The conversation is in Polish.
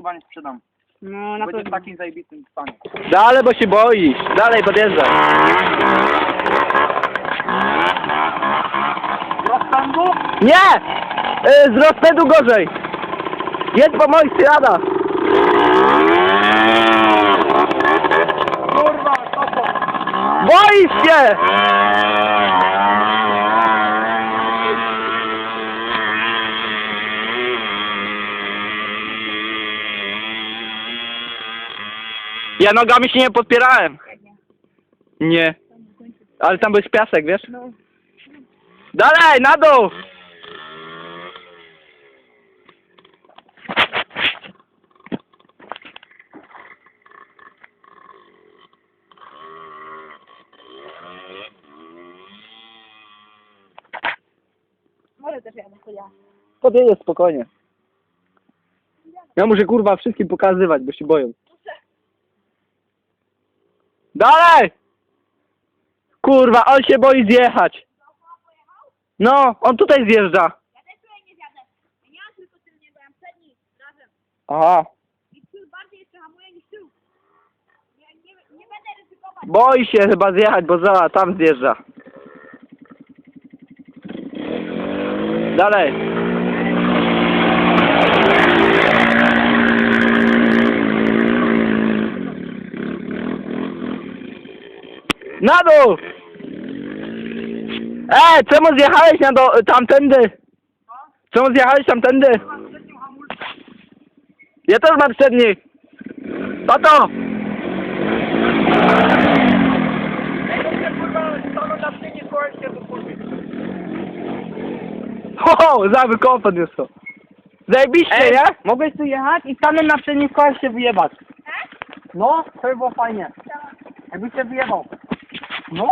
chyba nie sprzedam. No na Będzie w pewno. takim zajebistym stanie. Dalej, bo się boisz. Dalej, podjeżdżaj. Rozpędu? Nie! Y, z rozpędu gorzej. Jedź po moich śladach. Kurwa, to Boisz się! Ja nogami się nie podpierałem. Nie. Ale tam był piasek, wiesz? No. Dalej, na dół! Może też jadę, to ja. Podjedziesz spokojnie. Ja muszę kurwa wszystkim pokazywać, bo się boją. Dalej! Kurwa, on się boi zjechać. No, on tutaj zjeżdża. Ja też tutaj nie zjadę. Ja nie mam tylko tylnie, bo ja mam przedni razem. Aha, I tył bardziej jeszcze hamuje niż tył. Nie, nie, nie będę ryzykować. boi się chyba zjechać, bo za tam zjeżdża. Dalej. Na dół! E, czemu zjechałeś na do, tamtędy? Czemu zjechałeś tamtędy? Ja też mam przedni. Tato! stanął. Ho, za wykopem jest to. Zajebiście, Ej, nie? mogłeś tu jechać i stanę na przednim kołem się wyjebać. No, to by było fajnie. Jakbyś się wyjebał. No,